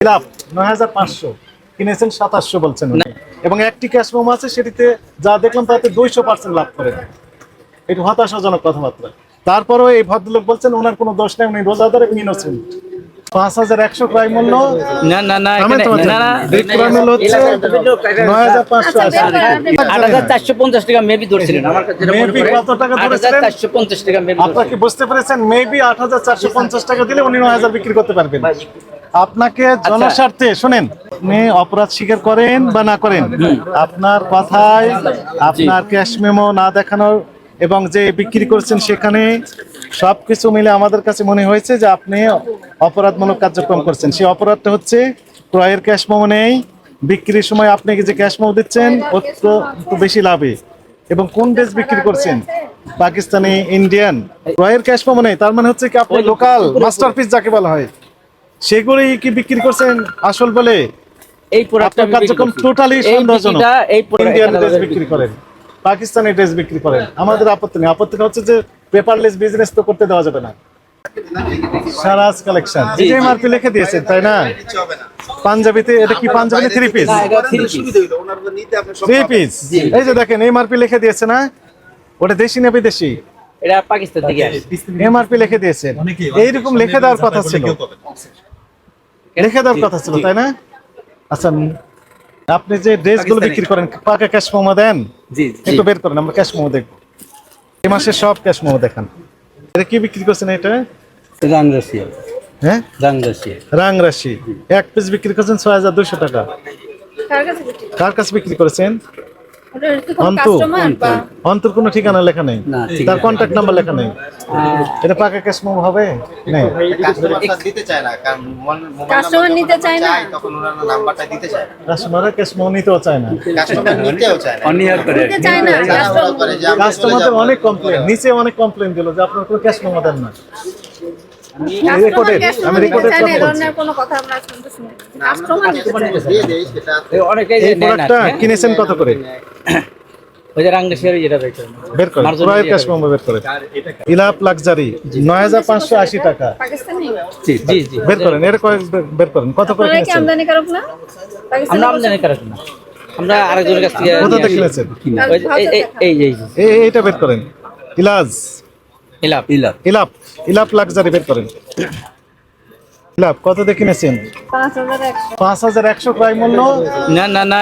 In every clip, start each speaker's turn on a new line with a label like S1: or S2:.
S1: লাভ নয় হাজার পাঁচশো। কিনেছেন সাতাশশো বলছেন এবং একটি ক্যাশ মোমো আছে সেটিতে যা দেখলাম তাতে দুইশো পার্সেন্ট লাভ করেন একটু হতাশাজনক কথাবার্তা। তারপরেও এই ভদ্রলোক বলছেন ওনার কোনো দোষ নেই উনি রোজাদারে মিনছেন পাঁচ হাজার একশো ক্রয় মূল্য।
S2: না না না
S1: আমি
S2: এখানে-
S1: তোমার
S2: না না
S1: বিগ ক্রয় মূল্য হচ্ছে নয় হাজার পাঁচশো
S2: আট হাজার চারশো পঞ্চাশ টাকা মেবি ধরছিলেন। আমার কাছে যেটা
S1: Maybe
S2: পড়ে,
S1: কত টাকা ধরেছিলেন?
S2: চারশো পঞ্চাশ টাকা মেবি
S1: আপনারা কি বুঝতে পেরেছেন? মেবি আট হাজার চারশো পঞ্চাশ টাকা দিলে উনি নয় হাজার বিক্রি করতে পারবেন। আপনাকে জনস্বার্থে শোনেন আপনি অপরাধ স্বীকার করেন বা না করেন আপনার কথায় আপনার ক্যাশ মেমো না দেখানোর এবং যে বিক্রি করছেন সেখানে সবকিছু মিলে আমাদের কাছে মনে হয়েছে যে আপনি অপরাধমূলক কার্যক্রম করছেন। সেই অপরাধটা হচ্ছে ক্রয়ের ক্যাশ মেমো নেই বিক্রির সময় আপনি যে ক্যাশ মেমো দিচ্ছেন অত্যন্ত বেশি লাভে। এবং কোন দেশ বিক্রি করছেন? পাকিস্তানি ইন্ডিয়ান ক্রয়ের ক্যাশ মেমো নেই তার মানে হচ্ছে কি আপনি লোকাল মাস্টারপিস যাকে বলা হয়। সেগুলি কি বিক্রি করছেন আসল বলে?
S2: এই প্রোডাক্টটা
S1: কার্যক্রম টোটালি
S2: এই
S1: সন্দেহজনক।
S2: এই
S1: ইন্ডিয়ান ড্রেস বিক্রি করেন পাকিস্তানি ড্রেস বিক্রি করেন। আমাদের আপত্তি নেই। আপত্তিটা হচ্ছে যে পেপারলেস বিজনেস তো করতে দেওয়া যাবে না। সারাজ কালেকশন। এমআরপি লিখে দিয়েছেন তাই না? পাঞ্জাবিতে এটা কি Panjabi three piece three piece এই যে দেখেন এমআরপি লিখে দিয়েছে না? ওটা দেশি না বিদেশি?
S2: এটা পাকিস্তান থেকে আসে।
S1: এমআরপি লিখে দিয়েছেন। এইরকম লিখে দেওয়ার কথা ছিল। লিখে দেওয়ার কথা ছিল তাই না? আচ্ছা আপনি যে ড্রেসগুলো বিক্রি করেন পাকা ক্যাশ মোমো দেন? একটু বের করেন আমরা ক্যাশ মোমো দেখব। এই মাসে সব ক্যাশ মোমো দেখান। এটা কি বিক্রি করছেন এটা?
S3: রাং
S1: হ্যাঁ?
S3: রাং রাশিয়া।
S1: রাং রাশি। এক পিস বিক্রি করছেন ছয় হাজার দুশো টাকা।
S4: কার কাছে বিক্রি করে?
S1: কার কাছে বিক্রি করেছেন?
S4: ওটার
S1: অন্তু। অন্তর কোনো ঠিকানা লেখা নেই। তার কন্ট্যাক্ট নাম্বার লেখা নেই। এটা পাকা ক্যাশ মোমো হবে? নেই।
S5: কাস্টমার দিতে চায় না কারণ
S4: কাস্টমার নিতে চায় না?
S5: তখন ওরা নাম্বারটা দিতে চায় না।
S1: কাস্টমাররা ক্যাশ মোমো নিতেও চায় না।
S5: কাস্টমার নিতেও চায় না।
S3: করে।
S4: নিতে চায় কাস্টমার
S1: কাস্টমারদের অনেক কমপ্লেন নিচে অনেক কমপ্লেন দিল যে আপনার কোনো ক্যাশ মোমো দেন না।
S4: কাস্টমার
S1: আমি
S4: কোনো কথা আমরা শুনতে শুনি কাস্টমার নিতে চায়
S1: এই প্রোডাক্টটা কিনেছেন কত করে?
S2: ওই যে রাংদেশের যেটা বেচে
S1: বের করেন
S2: মার্জিন
S1: ক্রয়ের ক্যাশ মোমো বের করেন ইলাপ লাক্সারি নয় হাজার পাঁচশো আশি টাকা।
S4: পাকিস্তানি?
S2: জি জি জি।
S1: বের করেন এর কয়েক বের- বের করেন। কত করে
S4: আপনারা
S1: কিনেছেন?
S4: আমদানি কারক না?
S2: আমরা আমদানি কারক না। আমরা আরেকজনের কাছ থেকে
S1: কোথা থেকে কিনেছেন?
S2: এই- এই- এই যে- এই যে।
S1: এই এইটা বের করেন। ইলাজ।
S2: ইলাপ।
S3: ইলাপ।
S1: ইলাপ। ইলাপ লাক্সারি বের করেন। কত দিয়ে কিনেছেন?
S4: পাঁচ হাজার একশো
S1: ক্রয় মূল্য।
S2: না না না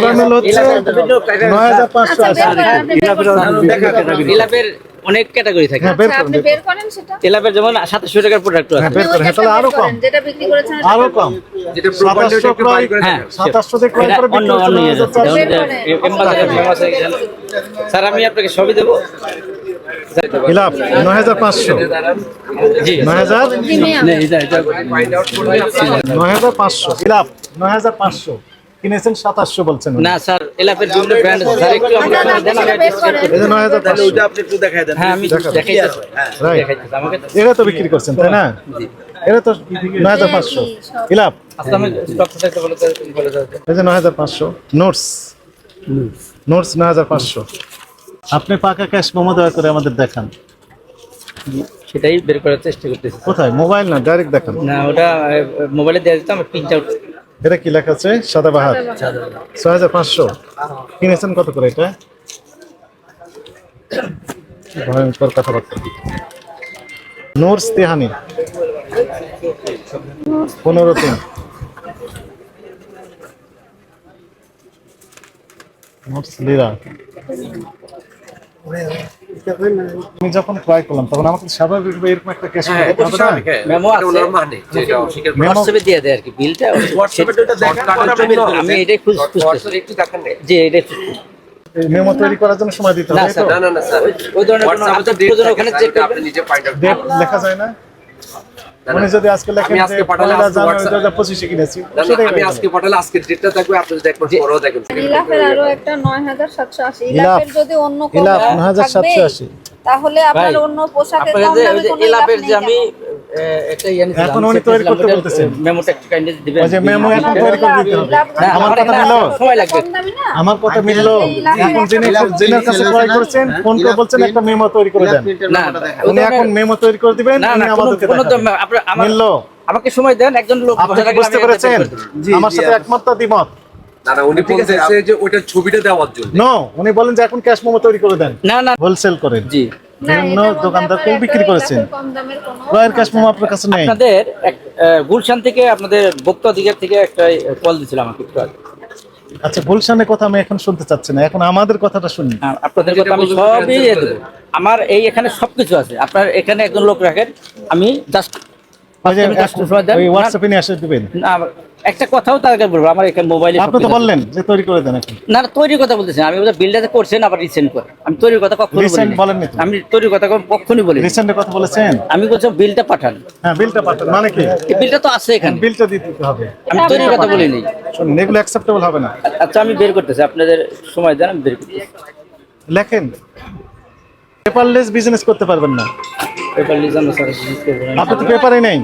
S1: ক্রয় মূল্য হচ্ছে নয় হাজার পাঁচশো
S2: অনেক ক্যাটাগরি থাকে। যেমন সাতাশশো টাকার প্রোডাক্ট
S1: হ্যাঁ
S2: আছে।
S1: বের করেন তাহলে আরও কম।
S4: যেটা বিক্রি করেছেন
S1: আরও কম
S2: হ্যাঁ ইয়ে। স্যার আমি আপনাকে সবই দেবো।
S1: ইলাপ নয় হাজার পাঁচশো।
S2: জি।
S1: নয় হাজার?
S4: প্রিমিয়াম
S3: না এটা এটা
S1: নয় হাজার পাঁচশো। নয় হাজার পাঁচশো। কিনেছেন সাতাশশো বলছেন।
S2: না স্যার বিভিন্ন ব্র্যান্ড আছে। স্যার একটু
S4: আচ্ছা,
S2: আমাকে দেন আমি
S4: বের করেন।
S1: এই যে নয় হাজার পাঁচশো।
S2: হ্যাঁ আমি দেখাই
S1: রাইট।
S2: আমাকে
S1: এটা তো বিক্রি করছেন তাই না? এটা তো নয় হাজার পাঁচশো। ইলাপ
S2: আচ্ছা
S1: এই যে নয় হাজার পাঁচশো। নোটস। নোটস নয় হাজার পাঁচশো। আপনি পাকা ক্যাশ মোমো দয়া করে আমাদের দেখান।
S2: সেটাই বের করার চেষ্টা করতেছি।
S1: কোথায়? মোবাইল না? ডাইরেক্ট দেখান।
S2: না ওটা মোবাইলে দেওয়া যেত আমার প্রিন্ট আউট
S1: এটা কি লেখা আছে? সাদা বাহার ছয় হাজার পাঁচশো। কিনেছেন কত করে এটা? ভয়ঙ্কর কথাবার্তা। নোটস তেহানি। পনেরো তিন। নোটস লিরা আমি যখন ট্রাই করলাম তখন আমাকে স্বাভাবিকভাবে এরকম একটা ক্যাশ
S2: মেমো আছে।
S1: মেমো
S2: হোয়াটসঅ্যাপে দিয়ে দেয় আর কি বিলটা আমি এটাই খুঁজ খুঁজতেছি। জি এটাই
S1: মেমো তৈরি করার জন্য সময় দিতে
S2: না
S1: হবে
S2: স্যার। ওই ধরনের ওখানে চেক করবেন।
S1: ডেট লেখা যায় না? উনি যদি আজকে লেখেন
S6: আমি আজকে পাঠালে আজকে
S1: কিনেছি
S6: আমি আজকে পাঠালে আজকের ডেটটা থাকবে আপনি যদি একবার পরেও দেখেন।
S4: ইলাফের আরও একটা নয় হাজার সাতশো আশি।
S1: ইলাফ।
S4: ইলাফের যদি অন্য কোনো
S1: ইলাফ
S4: থাকবেই,
S1: 9780
S4: তাহলে আপনার অন্য পোশাকের দাম
S2: দামে যে
S4: কোনো?
S2: আমি
S1: এখন উনি তৈরি করতে বলতেছেন।
S2: মেমোটা একটু kindly দিবেন।
S1: যে মেমো এখন তৈরি করে দিতে হবে। আমার
S2: আমার
S1: কথা মিললো?
S2: সময় লাগবে।
S4: কম দামি না।
S1: আমার কথা মিললো? এখন যিনি যিনার কাছে ক্রয় করেছেন? ফোন করে বলছেন একটা মেমো তৈরি করে দেন।
S2: না,
S1: উনি এখন মেমো তৈরি করে দিবেন
S2: না
S1: আমাদেরকে মিললো?
S2: আমাকে সময় দেন একজন লোক
S1: বুঝতে পেরেছেন। আমার সাথে একমত না দ্বিমত
S6: উনি যে ছবিটা দেওয়ার জন্য।
S1: নো উনি বলেন যে এখন ক্যাশ মোমো তৈরি করে দেন।
S2: না না।
S1: হোলসেল করেন।
S2: জি।
S1: বিভিন্ন দোকানদারকে বিক্রি করেছেন?
S4: কম দামের কোনো
S1: ক্রয়ের ক্যাশ মেমো আপনার কাছে নেই?
S2: আপনাদের গুলশান থেকে আপনাদের বক্তা অধিকার থেকে একটা কল দিয়েছিল আমাকে একটু আগে।
S1: আচ্ছা গুলশানের কথা আমি এখন শুনতে চাচ্ছি না। এখন আমাদের কথাটা শুনি।
S2: হ্যাঁ, আপনাদের কথা আমি সবই আমার এই এখানে সবকিছু আছে। আপনার এখানে একজন লোক রাখেন আমি জাস্ট
S1: হোয়াটসঅ্যাপে নিয়ে আসে দিবেন।
S2: না একটা কথাও তাদেরকে বলব আমার এখানে মোবাইলে
S1: আপনি তো বললেন যে তৈরি করে দেন
S2: না না তৈরির কথা বলতেছেন আমি বলতে বিলটাতে করছেন আবার রিসেন্ট করে। আমি তৈরির কথা কখনো
S1: Recent
S2: বলিনি। আমি তৈরির কথা কখনোই বলি
S1: রিসেন্টের কথা বলেছেন?
S2: আমি বলছি বিলটা পাঠান।
S1: হ্যাঁ বিলটা পাঠান। মানে কি?
S2: বিলটা তো আছে এখানে।
S1: বিলটা দিতে হবে।
S2: আমি তৈরির কথা বলিনি।
S1: শুনুন এগুলো অ্যাকসেপ্টেবল হবে না।
S2: আচ্ছা আমি বের করতেছি। আপনাদের সময় দেন আমি বের করতেছি।
S1: লেখেন। পেপারলেস বিজনেস করতে পারবেন না।
S2: পেপার লিজ আমরা স্যার রিলিজ করব না।
S1: আপনি তো পেপারই নেই।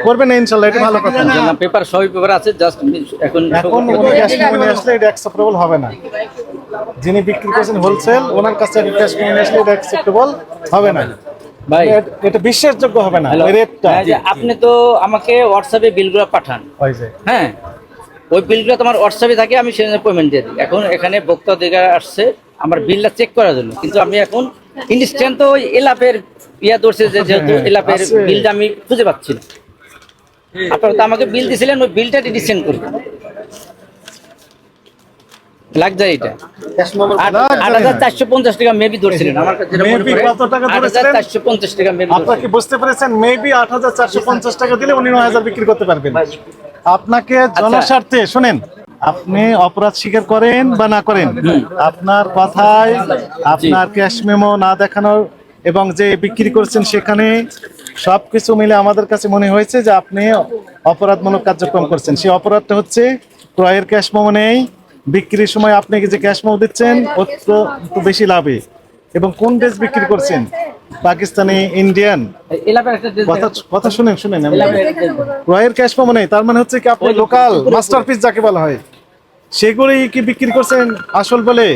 S1: করবেন না ইনশাল্লাহ এটা ভালো কথা।
S2: না পেপার সবই পেপার আছে জাস্ট এখন
S1: এখন ক্যাশ আসলে এটা অ্যাকসেপ্টেবল হবে না। যিনি বিক্রি করছেন হোলসেল ওনার কাছে ক্যাশ মেমো আসলে এটা অ্যাকসেপ্টেবল হবে না।
S2: ভাই।
S1: এটা- বিশ্বাসযোগ্য হবে না রেটটা
S2: হ্যাঁ, আপনি তো আমাকে হোয়াটসঅ্যাপে বিলগুলো পাঠান। হ্যাঁ ওই বিলগুলো তোমার হোয়াটসঅ্যাপে থাকে আমি সেখানে পেমেন্ট দিয়ে দিই। এখন এখানে বক্তা দিকে আসছে আমার বিলটা চেক করার জন্য। কিন্তু আমি এখন ইনস্ট্যান্ট তো ওই এলাপের ইয়া ধরছে যে যেহেতু
S1: হ্যাঁ,
S2: এলাপের বিলটা আমি খুঁজে পাচ্ছি না। আপনারা তো আমাকে বিল দিয়েছিলেন ওই বিলটা ডিসেন্ড করুন। লাগজারি এটা।
S5: ক্যাশ মেমো
S2: আট আট হাজার চারশো পঞ্চাশ টাকা মেবি ধরছিলেন। আমার কাছে যেটা
S1: Maybe
S2: পড়ে,
S1: কত টাকা ধরেছিলেন?
S2: চারশো পঞ্চাশ টাকা মেবি
S1: আপনারা কি বুঝতে পেরেছেন? মেবি আট হাজার চারশো পঞ্চাশ টাকা দিলে উনি নয় হাজার বিক্রি করতে পারবেন। আপনাকে জনস্বার্থে শুনেন আপনি অপরাধ স্বীকার করেন বা না করেন আপনার কথায় আপনার ক্যাশ মেমো না দেখানোর এবং যে বিক্রি করছেন সেখানে সবকিছু মিলে আমাদের কাছে মনে হয়েছে যে আপনি অপরাধমূলক কার্যক্রম করছেন। সেই অপরাধটা হচ্ছে ক্রয়ের ক্যাশ মেমো নেই বিক্রির সময় আপনি যে ক্যাশ মেমো দিচ্ছেন অত্যন্ত বেশি লাভে। এবং কোন ড্রেস বিক্রি করছেন? পাকিস্তানি ইন্ডিয়ান? কথা কথা শুনেন শুনেন। ক্রয়ের ক্যাশ পাবো নেই তার মানে হচ্ছে কি আপনি লোকাল মাস্টারপিস যাকে বলা হয়। সেগুলি কি বিক্রি করছেন আসল বলে?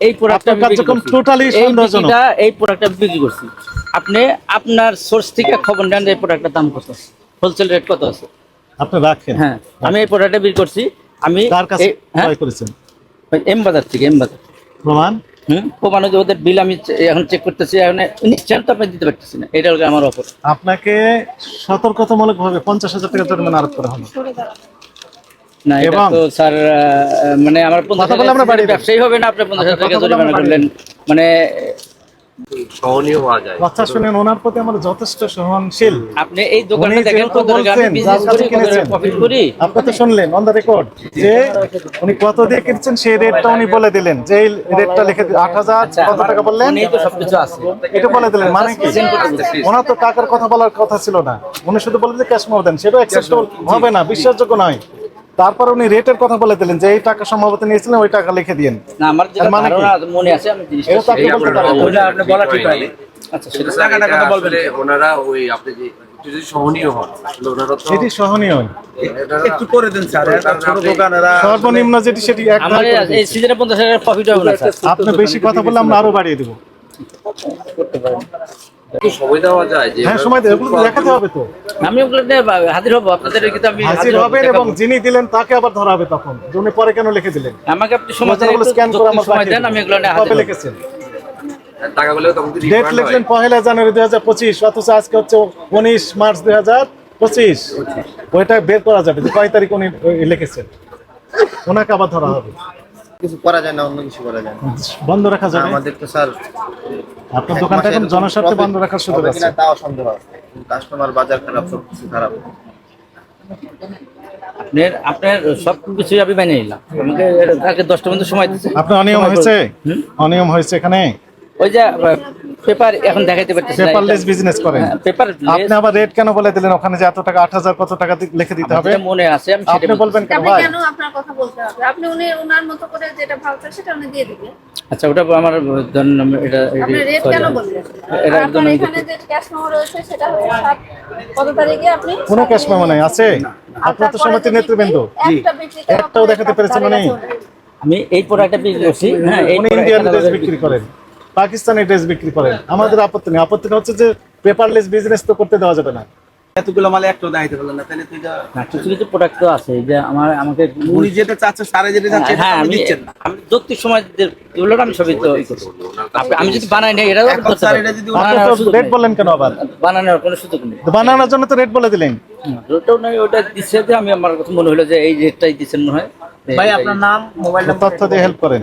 S2: এই প্রোডাক্টটা
S1: কার্যক্রম
S2: এই
S1: সন্দেহজনক।
S2: এই প্রোডাক্টটা বিক্রি করছি। আপনি আপনার সোর্স থেকে খবর নেন এই প্রোডাক্টের দাম কত হোলসেল রেট কত আছে।
S1: আপনি রাখেন।
S2: হ্যাঁ আমি এই প্রোডাক্টটা বিক্রি করছি। আমি
S1: কার কাছে
S2: হ্যাঁ?
S1: ক্রয় করেছেন?
S2: এম বাজার থেকে এম বাজার।
S1: প্রমাণ?
S2: হুম? প্রমাণ হচ্ছে ওদের বিল আমি এখন চেক করতেছি এখন নিশ্চয় তো আপনি দিতে পারতেছি না। এটা হলো আমার অপর
S1: আপনাকে সতর্কতামূলক ভাবে পঞ্চাশ হাজার টাকা জরিমানা আরোপ করা হলো।
S2: না এটা তো স্যার মানে আমার
S1: কথা বলে আমরা
S2: হাজার ব্যবসায়ী হবে না আপনি পঞ্চাশ হাজার
S1: কথা
S2: টাকা জরিমানা করলেন। মানে
S6: সহনীয় হওয়া যায়।
S1: কথা শুনেন ওনার প্রতি আমরা যথেষ্ট সহনশীল।
S2: আপনি এই দোকানটা
S1: উনি
S2: দেখেন কত আমি বিজনেস করি প্রফিট করি?
S1: আপনি তো শুনলেন অন দ্য রেকর্ড যে উনি কত দিয়ে কিনছেন সেই রেটটা উনি বলে দিলেন। যে এই রেটটা লিখে আট হাজার
S2: আচ্ছা,
S1: কত টাকা বললেন?
S2: ফোনেই তো সবকিছু আছে।
S1: এটা বলে দিলেন মানে কি? ওনার তো টাকার কথা বলার কথা ছিল না। উনি শুধু বলে যে ক্যাশ মেমো দেন সেটা অ্যাকসেপ্টেবল হবে না বিশ্বাসযোগ্য নয়। তারপর উনি রেটের কথা বলে দিলেন যে এই টাকা সম্ভবত নিয়েছিলেন ওই টাকা লিখে দিয়েন।
S2: না আমার যেটা
S1: তার মানে কি?
S2: ধারণা মনে আছে আমি জিনিসটা
S1: আপনি বলতে পারেন।
S6: ওইটা আপনি বলা ঠিক হয়নি।
S2: আচ্ছা সেটা
S6: স্যার, এটা আসলে ওনারা ওই আপনি যে যদি সহনীয় হন ওনারা তো
S1: সেটি সহনীয়।
S6: একটু করে দেন স্যার ছোট দোকানেরা
S1: সর্বনিম্ন যেটি সেটি এক
S2: আমার এই
S1: দিন।
S2: সিজনে পঞ্চাশ হাজার প্রফিট হবে না স্যার।
S1: আপনি বেশি কথা বললে আমরা আরও বাড়িয়ে দেবো।
S6: একটু সময় দেওয়া যায় যে
S1: হ্যাঁ সময় দেবো দেখাতে হবে তো।
S2: আমি ওগুলো হাজির হব আপনাদের কিন্তু আমি
S1: হাজির হবেন এবং যিনি দিলেন তাকে আবার ধরা হবে তখন। যে পরে কেন লিখে দিলেন?
S2: আমাকে আপনি সময় দেন
S1: সমাচারগুলো
S2: একটু
S1: স্ক্যান করে আমার
S2: সময় দেন আমি এগুলো হাজির
S1: লিখেছেন?
S6: টাকাগুলো তখন যদি
S1: ডেট লিখলেন পহেলা জানুয়ারি দুই হাজার পঁচিশ অথচ আজকে হচ্ছে উনিশ মার্চ দুই হাজার পঁচিশ। ওইটা বের করা যাবে যে কয় তারিখ উনি লিখেছেন। ওনাকে আবার ধরা হবে।
S5: কিছু করা যায় না অন্য কিছু করা যায় না।
S1: বন্ধ রাখা যাবে?
S5: আমাদের তো স্যার
S1: আপনার দোকানটা এখন জনস্বার্থে বন্ধ রাখার সুযোগ আছে।
S5: কিনা তাও সন্দেহ আছে। কাস্টমার বাজার খারাপ সব কিছু খারাপ।
S2: আপনার আপনার সব কিছুই আমি মেনে নিলাম। আমাকে কালকে দশটা পর্যন্ত সময় দিচ্ছে।
S1: আপনার অনিয়ম হয়েছে? অনিয়ম হয়েছে এখানে?
S2: ওই যে পেপার এখন দেখাইতে পারতেছি
S1: পেপারলেস বিজনেস করেন।
S2: পেপার
S1: আপনি আবার রেট কেন বলে দিলেন? ওখানে যে এত টাকা আট হাজার কত টাকা লিখে দিতে হবে?
S2: মনে আছে আমি
S1: আপনি বলবেন কেন? ভাই।
S4: কেন আপনার কথা বলতে হবে? আপনি উনি ওনার মতো করে যেটা ভালো সেটা উনি দিয়ে দিবেন
S2: আচ্ছা ওটা আমার জন্য এটা
S4: আপনি রেট কেন বললেন?
S2: এটা একদম
S4: এখানে যে ক্যাশ মেমো রয়েছে সেটা হচ্ছে কত তারিখে আপনি
S1: কোনো ক্যাশ মেমো নাই আছে? আপনার তো সমিতির নেতৃবৃন্দ।
S4: বিক্রি-
S1: একটাও দেখাতে পেরেছেন
S4: তার
S1: না নেই?
S4: কাছে ওঠে।
S2: আমি এই প্রোডাক্টটা বিক্রি করছি হ্যাঁ এই
S1: ইন্ডিয়ান ড্রেস বিক্রি করেন। পাকিস্তানি ড্রেস বিক্রি করেন। আমাদের আপত্তি নেই। আপত্তিটা হচ্ছে যে পেপারলেস বিজনেস তো করতে দেওয়া যাবে না।
S3: এতগুলো মালে একটু দেখাইতে পারলেন না। তাহলে তুই
S2: না, কিছু কিছু প্রোডাক্ট তো আছে। যে আমার আমাকে
S3: উনি যেটা চাচ্ছে সারে যেটা চাচ্ছে
S2: হ্যাঁ আমি
S3: দিচ্ছেন
S2: আমি যৌক্তিক সময় এগুলো আমি সবই তো ই করছি। আপনি- আমি যদি বানাই নেই এটাও
S3: এখন
S2: করতে পারি।
S3: এটা যদি
S2: বানানোর
S1: রেট
S2: নেই।
S1: কেন আবার?
S2: বানানোর কোনো সুযোগ নেই।
S1: বানানোর জন্য তো রেট বলে দিলেন।
S2: ওটা যে আমি আমার কাছে মনে হলো যে এই রেটটাই মনে হয়।
S3: ভাই আপনার নাম মোবাইল
S1: তথ্য দিয়ে হেল্প করেন।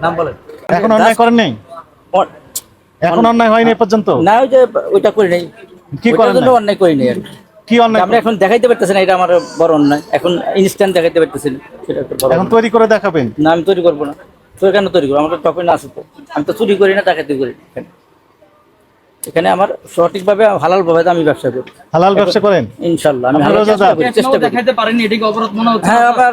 S3: নাম বলেন।
S1: এখন অন্যায় করেন নেই? এখন অন্যায় হয়নি এ পর্যন্ত?
S2: না ওই যে ওইটা করি নাই।
S1: কি
S2: জন্য অন্যায় করি নাই আর কি।
S1: অন্যায়
S2: আমরা এখন দেখাইতে পারতেছেন এটা আমার বড় অন্যায়। এখন ইনস্ট্যান্ট দেখাইতে পারতেছেন সেটা
S1: এখন তৈরি করে দেখাবেন?
S2: না আমি তৈরি করব না। তোর কেন তৈরি করব আমার ডকুমেন্ট আছে তো আমি তো চুরি করি না দেখাতে করি না। এখানে আমার সঠিকভাবে হালাল ভাবে আমি ব্যবসা করি।
S1: হালাল ব্যবসা করেন?
S2: ইনশাল্লাহ আমি হালাল ব্যবসা করি, চেষ্টা করি।
S7: দেখাইতে পারেনি এটাকে অপরাধ মনে হচ্ছে?
S2: হ্যাঁ আবার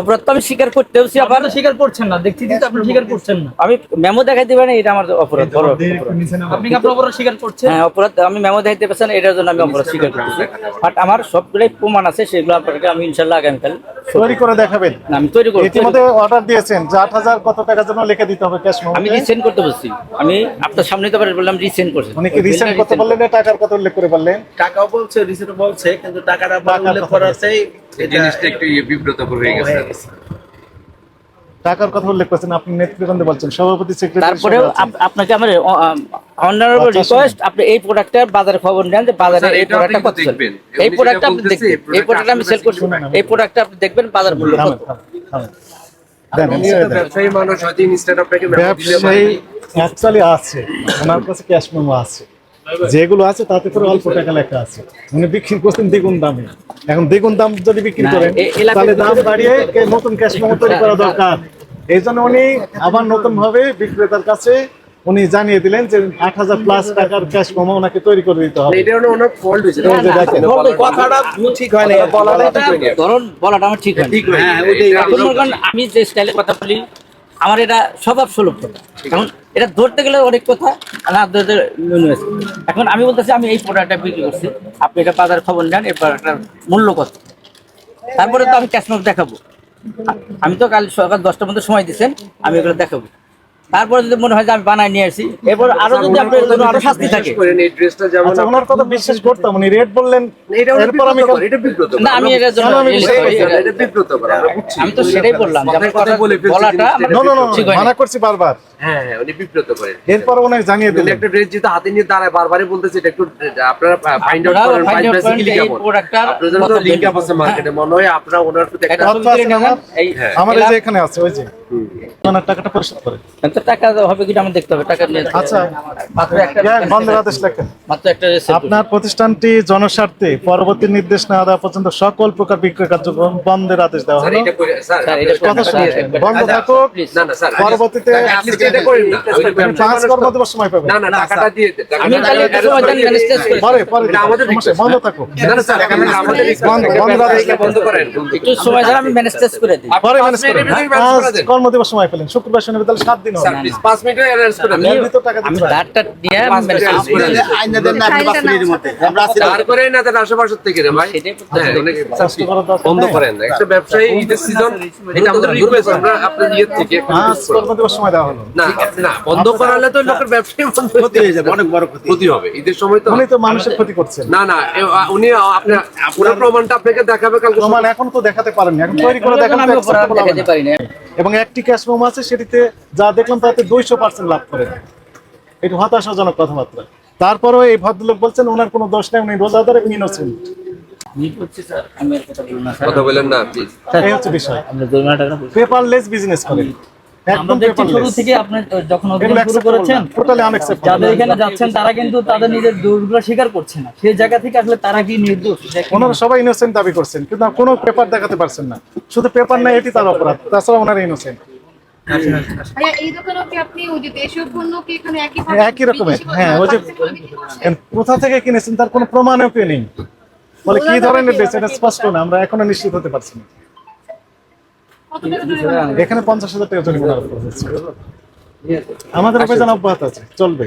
S2: অপরাধ তো আমি স্বীকার করতেওছি আবার
S7: আপনি স্বীকার করছেন না দেখছি কিন্তু আপনি স্বীকার করছেন না।
S2: আমি মেমো দেখাইতে পারি না, এটা আমার অপরাধ বড়
S7: আপনি কি আপনার অপরাধ স্বীকার করছেন?
S2: হ্যাঁ অপরাধ আমি মেমো দেখাইতে পারছি না এটার জন্য আমি অপরাধ স্বীকার করতেছি। বাট আমার সবগুলোই প্রমাণ আছে সেগুলো আপনাকে আমি ইনশাল্লাহ আগামীকাল
S1: তৈরি করে দেখাবেন।
S2: আমি তৈরি করব
S1: ইতিমধ্যে অর্ডার দিয়েছেন যে আট হাজার কত টাকার জন্য লিখে দিতে হবে ক্যাশ
S2: আমি রিসেন্ড করতে বলছি। আমি আপনার সামনে তো বললাম রিসেন্ড করছেন।
S1: উনি কি রিসেন্ড করতে বললেন না টাকার কথা উল্লেখ করে বললেন?
S3: টাকাও বলছে রিসেন্ড বলছে কিন্তু টাকাটা উল্লেখ
S1: করা
S3: আছে
S6: এই জিনিসটা একটু বিব্রতকর হয়ে গেছে।
S1: টাকার কথা উল্লেখ করছেন আপনি নেতৃবৃন্দ বলছেন সভাপতি সেক্রেটারি
S2: তারপরেও আপনাকে আমার অনারেবল
S1: আচ্ছা,
S2: রিকোয়েস্ট আপনি এই প্রোডাক্টটার বাজারে খবর নেন যে বাজারে এই প্রোডাক্টটা কত।
S6: দেখবেন।
S2: এই প্রোডাক্টটা আপনি দেখবেন
S6: এই
S2: প্রোডাক্টটা আমি সেল করছি
S1: শুনুন,
S2: এই প্রোডাক্টটা আপনি দেখবেন বাজার মূল্য কত।
S6: ব্যবসায়ী মানুষ হয়তো ইনস্ট্যান্ট আপনাকে
S1: ব্যবসায়ী অ্যাকচুয়ালি আছে ওনার কাছে ক্যাশ মেমো আছে। যেগুলো আছে তাতে করে অল্প টাকা লেখা আছে। উনি বিক্রি করছেন দ্বিগুণ দামে। এখন দ্বিগুণ দাম যদি বিক্রি করেন তাহলে দাম বাড়িয়ে নতুন ক্যাশ মেমো তৈরি করা দরকার। এই জন্য উনি আবার নতুন ভাবে বিক্রেতার কাছে উনি জানিয়ে দিলেন যে আট হাজার প্লাস টাকার ক্যাশ মেমো ওনাকে তৈরি করে দিতে হবে।
S6: এটা ওনার ফল্ট হয়েছে।
S1: এই যে দেখেন।
S3: কথাটা ঠিক হয় না
S6: বলাটাই
S2: ধরুন বলাটা আমার ঠিক হয়।
S3: হ্যাঁ,
S2: মনে আমি যে স্টাইলে কথা বলি আমার এটা স্বভাব সুলভ এখন এটা ধরতে গেলে অনেক কথা ধরতে এখন আমি বলতেছি, আমি এই প্রোডাক্টটা বিক্রি করছি। আপনি এটা বাজার খবর নেন এই প্রোডাক্টটার মূল্য কত তারপরে তো আমি ক্যাশ নোট দেখাবো। আমি তো কাল সকাল দশটার মধ্যে সময় দিচ্ছেন, আমি এগুলো দেখাবো। তারপরে যদি মনে হয় যে আমি বানায় নিয়ে আসি এরপর আরও যদি আপনার জন্য আরও শাস্তি থাকে।
S6: বিশেষ করেন এই ড্রেসটা যেমন
S1: আচ্ছা ওনার কথা বিশ্বাস করতাম উনি রেট বললেন এরপর আমি
S6: এটা।
S2: না আমি এটার জন্য
S1: আমি
S2: এটা- তো সেটাই বললাম যে
S6: আপনার
S2: কথা বলাটা
S1: নো নো নো মানা করছি বারবার।
S6: হ্যাঁ হ্যাঁ উনি বিব্রত করেন
S1: এরপর ওনাকে জানিয়ে দিলেন।
S6: একটা ড্রেস যেহেতু হাতে নিয়ে দাঁড়ায় বারবারই বলতেছে এটা একটু আপনারা ফাইন্ড আউট করেন
S2: find out
S6: প্রাইস
S2: করেন
S6: বেসিক্যালি কেমন।
S2: প্রোডাক্টটার
S6: আপনাদের তো লিংক আছে মার্কেটে মনে হয় আপনারা ওনার একটা
S2: এই
S1: যে এখানে আছে ওই যে। ওনার টাকাটা পরিশোধ করে।
S2: টাকা হবে কিনা আমি দেখতে হবে টাকা নিয়ে
S1: আচ্ছা।
S2: মাত্র একটা
S1: দেন, বন্ধের
S2: মাত্র একটা
S1: আপনার প্রতিষ্ঠানটি জনস্বার্থে পরবর্তী নির্দেশ না দেওয়া পর্যন্ত সকল প্রকার বিক্রয় কার্যক্রম বন্ধের আদেশ দেওয়া
S6: স্যার
S1: হলো।
S6: এটা করে স্যার
S2: স্যার, এটা
S1: কথা শুনুন
S2: একবার-
S1: বন্ধ থাকুক।
S2: please।
S6: না না স্যার
S1: পরবর্তীতে পাঁচ কর্মদিবস সময় পাবেন।
S6: না না টাকাটা দিয়ে
S2: আমি তাহলে
S1: পরে পরে বন্ধ
S6: হ্যাঁ?
S1: থাকুক বন্ধ,
S6: করেন।
S2: একটু সময় ম্যানেজ করে দিই।
S1: পরে ম্যানেজ
S6: manage করে
S1: কর্মদিবস সময় পেলেন। শুক্রবার শনিবার তাহলে সাত দিন হবে।
S6: প্লিজ 5 মিনিটে অ্যারেঞ্জ করে
S2: আমি
S1: ভিতর টাকা দিতে
S2: আমি
S1: পারেন।
S2: দাঁড়টা নিয়ে আমি
S6: পাঁচ
S2: manage
S6: মিনিটে
S2: করে
S3: আইনা দেন না আপনি পাঁচ মিনিটের আমরা আছি
S6: আর করে না দেন আশেপাশের থেকে রে ভাই।
S2: সেটাই করতে
S6: হ্যাঁ, বন্ধ করেন একটা ব্যবসায়ী ঈদের সিজন এটা আমাদের রিকোয়েস্ট আমরা আপনার ইয়ে থেকে
S1: সময় দেওয়া হলো।
S6: না না বন্ধ করালে তো লোকের ব্যবসায়ী বন্ধ
S3: ক্ষতি হয়ে যাবে। অনেক বড় ক্ষতি।
S6: ক্ষতি হবে। ঈদের সময় তো
S1: উনি তো মানুষের ক্ষতি করছেন।
S6: না না উনি আপনার পুরো প্রমাণটা আপনাকে দেখাবে কালকে
S1: প্রমাণ এখন তো দেখাতে পারেন এখন তৈরি করে
S2: দেখাতে পারি না।
S1: এবং একটি ক্যাশ মোম আছে সেটিতে যা দেখলাম তাতে দুইশো পার্সেন্ট লাভ করে। একটু হতাশাজনক কথাবার্তা। তারপরেও এই ভদ্রলোক বলছেন ওনার কোনো দোষ নেই উনি রোজাদার এবং ইনোসেন্ট
S2: কথা বলব না স্যার।
S6: বলেন না
S1: এই হচ্ছে বিষয়। পেপারলেস বিজনেস করেন।
S7: আমরা তারা কিন্তু তাদের
S1: সবাই দাবি করছেন পেপার দেখাতে পারছেন শুধু পেপার এটি তার অপরাধ।
S4: আচ্ছা, আচ্ছা। হ্যাঁ, একই
S1: রকমের। হ্যাঁ ওই যে কোথা থেকে কিনেছেন তার কোনো প্রমাণও কেউ নেই। বলে কি ধরনের এটা স্পষ্ট না আমরা এখনও নিশ্চিত হতে পারছি না। এখানে পঞ্চাশ হাজার টাকা জরিমানা আমাদের অভিযান অব্যাহত আছে চলবে।